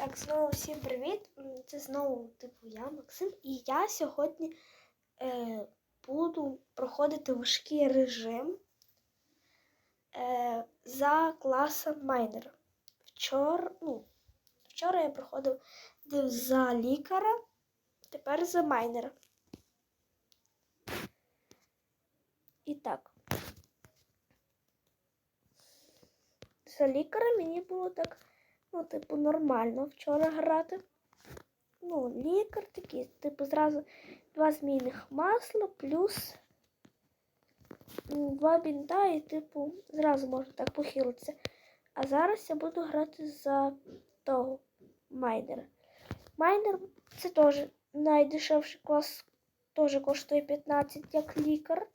Так, знову всім привіт. Це знову типу я, Максим, і я сьогодні е, буду проходити важкий режим е, за класом майнер. Вчора, ну, вчора я проходив за лікаря, тепер за майнера. І так. За лікаря мені було так ну, типу, нормально вчора грати. Ну, лікар такий, типу, зразу два змійних масла плюс два бінта і, типу, зразу можна так похилитися. А зараз я буду грати за того майнера. Майнер це теж найдешевший клас, теж коштує 15 як лікар.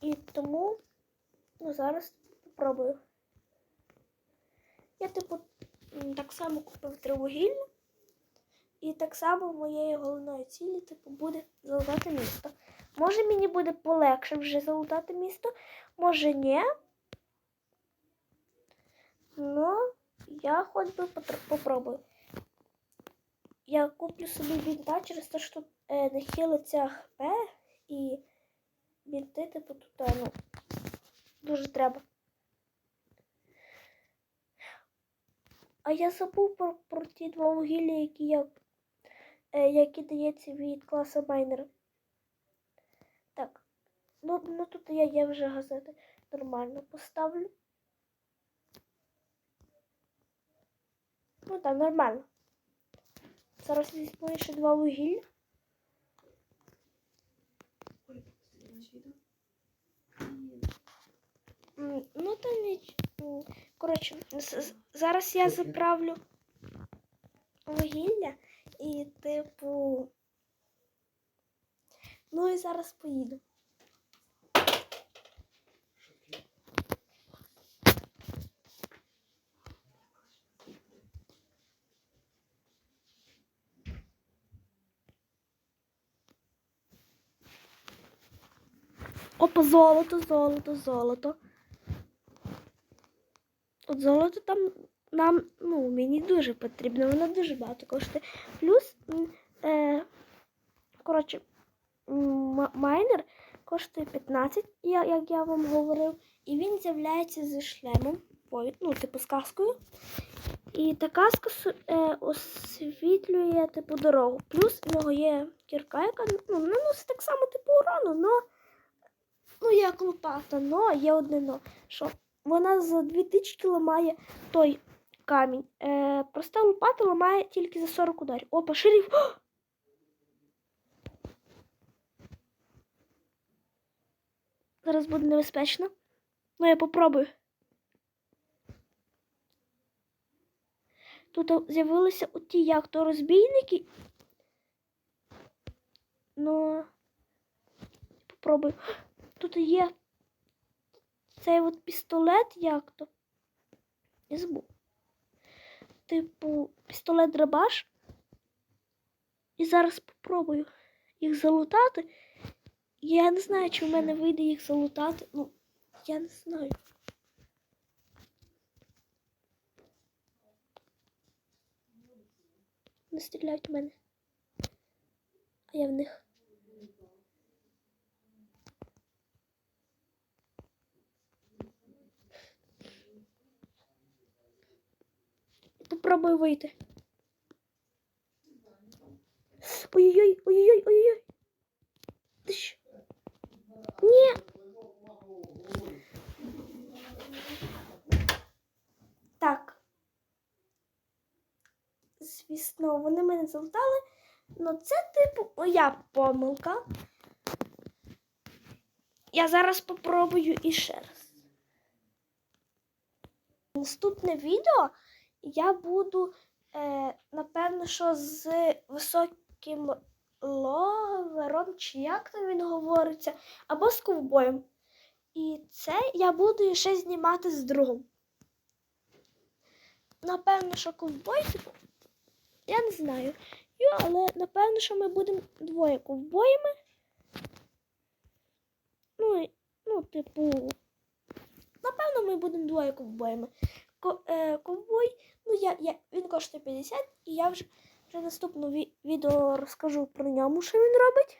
І тому ну, зараз Пробую. Я, типу, так само купив три вугілля. І так само моєю головною цілі, типу, буде залутати місто. Може мені буде полегше вже залутати місто, може ні. Ну, я хоч би попробую. Я куплю собі бінта через те, що е, не хилиться хп і бінти, типу, тут, е, ну, дуже треба. А я забув про, про ті два вугілля, які я, е, які дається від класу майнера. Так. Ну, ну тут я, я вже газети нормально поставлю. Ну так, нормально. Зараз візьму ще два вугілля. Ну, то ніч. Коротше, зараз я заправлю вугілля і, типу. Ну і зараз поїду. Опа, золото, золото, золото. От золото там нам, ну, мені дуже потрібно, воно дуже багато коштує. Плюс, е, коротше, майнер коштує 15, я- як я вам говорив, і він з'являється зі шлемом, ну, типу з каскою. І та каска е, освітлює типу дорогу. Плюс в нього є кірка, яка ну, наносить так само типу урону, но ну як лопата, но є одне но, що вона за дві тички ламає той камінь. Е, проста лопата ламає тільки за 40 ударів. О! Зараз буде небезпечно. Ну, я попробую. Тут з'явилися оті як то розбійники. Ну, попробую. Тут є цей от пістолет як то. Я забув. Типу, пістолет драбаш. І зараз попробую їх залутати. Я не знаю, чи в мене вийде їх залутати. Ну, я не знаю. Не стріляють в мене. А я в них. Попробую вийти. Ой-ой-ой, ой-ой-ой, ой-ой. Ти що? Ні. Так. Звісно, вони мене залутали. Ну це типу моя помилка. Я зараз попробую іще раз. Наступне відео я буду, е, напевно, що з високим ловером, чи як там він говориться, або з ковбоєм. І це я буду ще знімати з другом. Напевно, що ковбой, типу, я не знаю. Йо, але напевно, що ми будемо двоє ковбоями. Ну, ну, типу, напевно, ми будемо двоє ковбоями. Е, ковбой. Ну, я, я, він коштує 50, і я вже, вже наступну ві, відео розкажу про ньому, що він робить.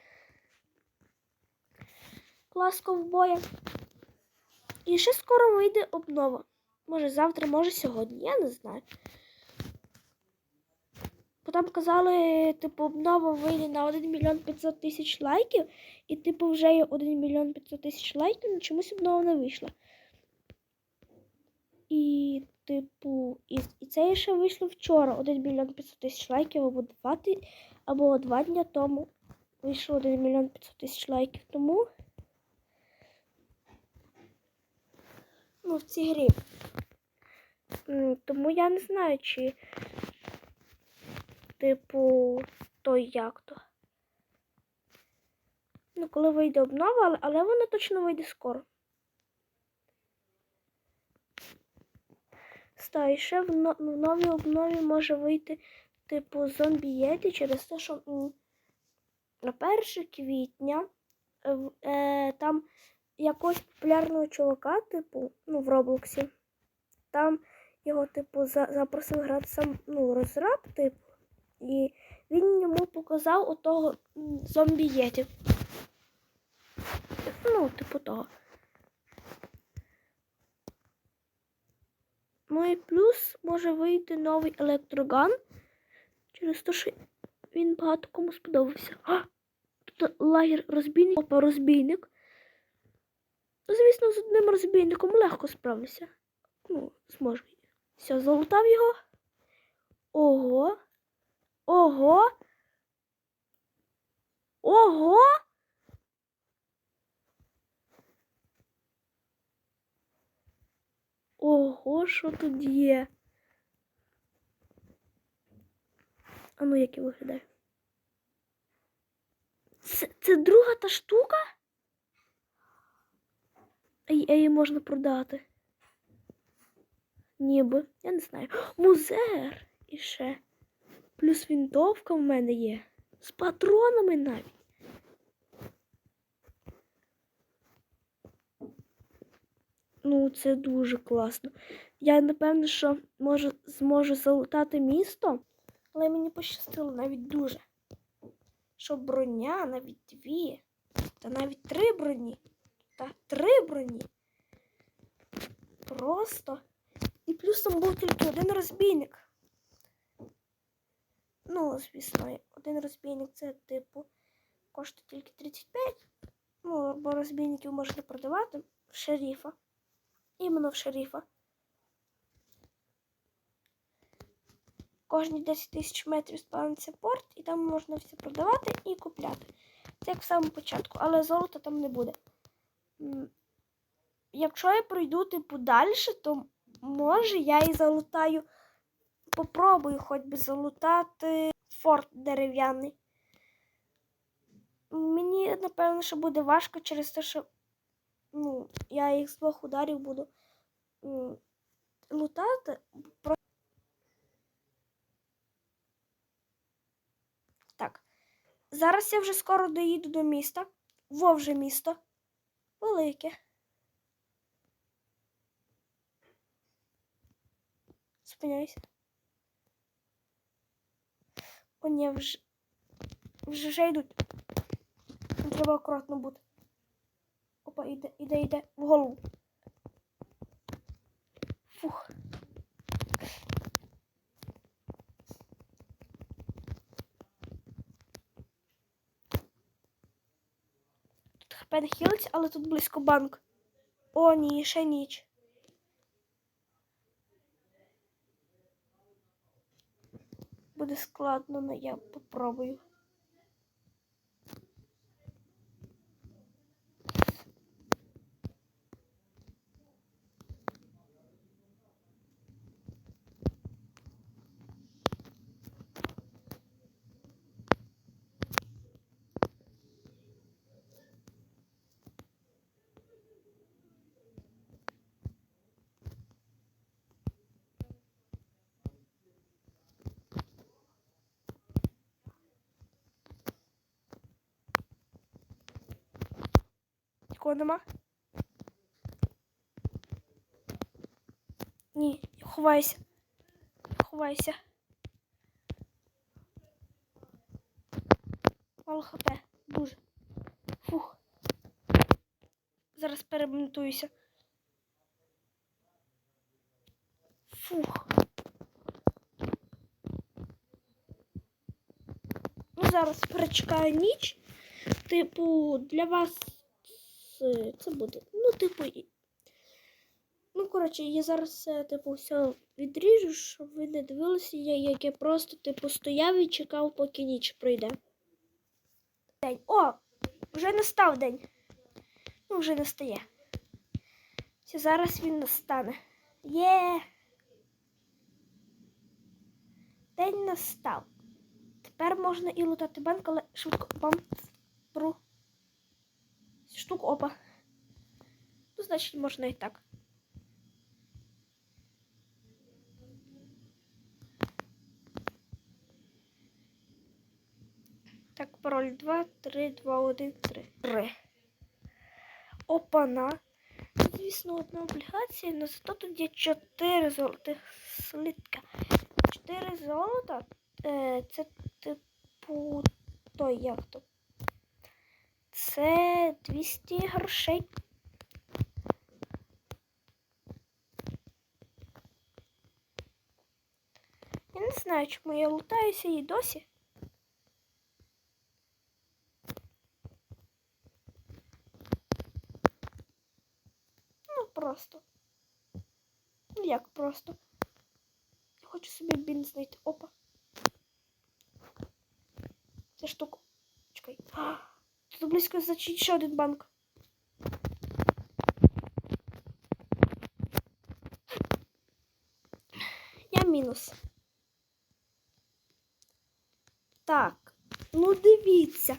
Клас ковбоя. І ще скоро вийде обнова. Може завтра, може сьогодні, я не знаю. Бо там казали, типу, обнова вийде на 1 мільйон 500 тисяч лайків, і типу вже є 1 мільйон 500 тисяч лайків, але чомусь обнова не вийшла. І, типу, і, і це ще вийшло вчора 1 мільйон 500 тисяч лайків або 2, ти- або 2 дня тому. Вийшло 1 мільйон 500 тисяч лайків. Тому. Ну, в цій грі. Тому я не знаю, чи, типу, то як то. Ну, коли вийде обнова, але, але вона точно вийде скоро. Ста, і ще в, но- в новій обнові може вийти, типу, зомбі через те, що на 1 квітня е, е, там якогось популярного чувака, типу, ну, в Роблоксі. Там його, типу, за, запросив грати сам ну, розраб, типу, і він йому показав отого зомбі єті. Ну, типу того. Ну і плюс може вийти новий електроган через те, що він багато кому сподобався. А! Тут лагер розбійник, опа, розбійник. Ну, звісно, з одним розбійником легко справлюся. Ну, зможу. Все, залутав його. Ого. Ого. Ого. Ого, що тут є? А ну, як я виглядаю? Це, це друга та штука? А її можна продати. Ніби, я не знаю. Музер і ще. Плюс вінтовка в мене є. З патронами навіть. Ну, це дуже класно. Я напевно, що можу, зможу залутати місто, але мені пощастило навіть дуже. Що броня навіть дві, та навіть три броні. Та три броні. Просто. І плюс там був тільки один розбійник. Ну, звісно, один розбійник це, типу, коштує тільки 35. Ну, бо розбійників можна продавати в шерифа. Іменно в шерифа. Кожні 10 тисяч метрів спавниться порт, і там можна все продавати і купляти. Це як в самому початку, але золота там не буде. Якщо я пройду типу далі, то може я і залутаю. Попробую хоч би залутати форт дерев'яний. Мені, напевно, що буде важко через те, що ну, я їх з двох ударів буду лутати. Так. Зараз я вже скоро доїду до міста. Вовже місто. Велике. Спиняйся. О, ні, вже, вже, вже йдуть. Треба акуратно бути. Опа, іде, іде, іде в голову. Фух. Тут хп не хілиться, але тут близько банк. О, ні, ще ніч. Буде складно, але я попробую. Нема? Ні, ховайся. Ховайся. Мало хп. Дуже. Фух. Зараз перебинтуюся. Фух. Ну, зараз перечекаю ніч. Типу, для вас це, це буде. Ну, типу, ну, коротше, я зараз типу, все відріжу, щоб ви не дивилися, як я просто, типу, стояв і чекав, поки ніч пройде. День. О! Вже настав день. Ну, вже настає. Все, зараз він настане. Є. День настав. Тепер можна і лутати банк, але швидко бам. Бру. Штук опа. Ну, значить, можна і так. Так, пароль 2, 3, 2, 1, 3. 3. Опана. Звісно, одна облігація, але зато тут є 4 золотих слитка. 4 золота. Е, це типу той як то. Це 200 грошей. Я не знаю, чому я лутаюся і досі. Ну, просто. Ну, як просто. Я хочу собі бін знайти. Опа. Це штука. Чекай. Тут близько значить ще один банк. Я мінус. Так, ну дивіться,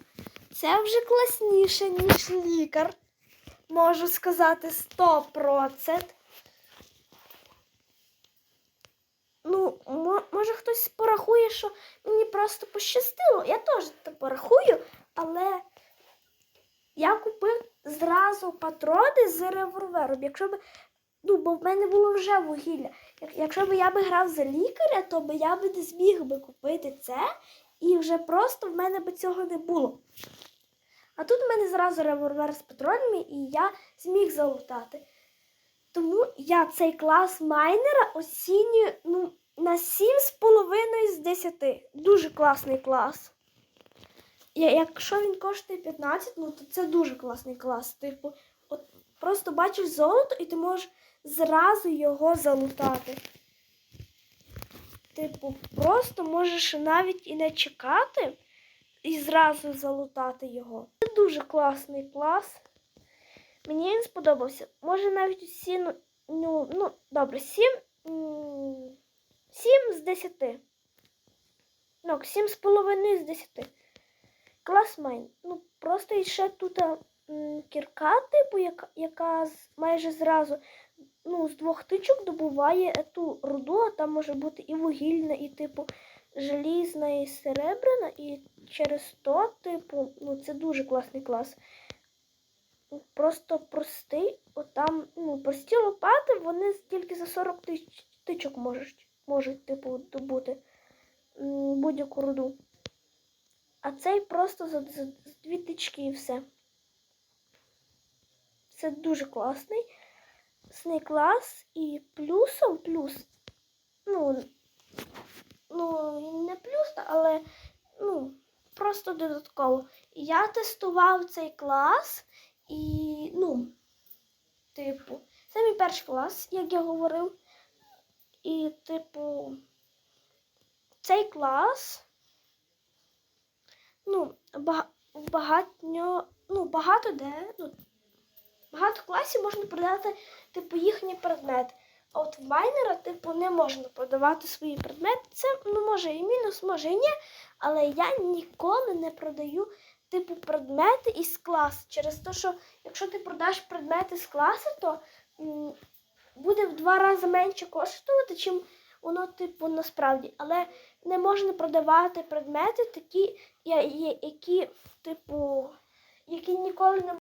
це вже класніше, ніж лікар. Можу сказати 100%. Ну, може хтось порахує, що мені просто пощастило. Я теж порахую, але я купив зразу патрони з револьвером. Якщо б, ну, бо в мене було вже вугілля. Якщо б я би грав за лікаря, то би я би не зміг би купити це, і вже просто в мене би цього не було. А тут в мене зразу револьвер з патронами, і я зміг залутати. Тому я цей клас майнера оцінюю ну, на 7,5 з 10. Дуже класний клас. Якщо він коштує 15, ну то це дуже класний клас. Типу, от просто бачиш золото і ти можеш зразу його залутати. Типу, просто можеш навіть і не чекати і зразу залутати його. Це дуже класний клас. Мені він сподобався. Може навіть усі, ну, ну, ну добре, 7, 7 з 10. Ну, 7,5 з 10. Клас майн. Ну, просто ще тут кірка, типу, яка, яка майже зразу ну, з двох тичок добуває ту руду, а там може бути і вугільна, і типу желізна, і серебряна, і через то, типу, ну, це дуже класний клас. Просто простий, отам, ну, прості лопати, вони тільки за 40 тисяч тичок можуть, можуть типу, добути будь-яку руду. А цей просто за, за, за дві тички і все. Це дуже класний. Сний клас і плюсом плюс. Ну, ну, не плюс, але ну, просто додатково. Я тестував цей клас і, ну, типу, це мій перший клас, як я говорив. І, типу, цей клас, ну, багатньо, ну, багато де, ну, багато класів можна продати, типу, їхні предмети. А от в майнера, типу, не можна продавати свої предмети. Це, ну, може і мінус, може і ні, але я ніколи не продаю, типу, предмети із класу. Через те, що якщо ти продаш предмети з класу, то м, буде в два рази менше коштувати, чим воно, типу, насправді. Але не можна продавати предмети такі, які, типу, які ніколи не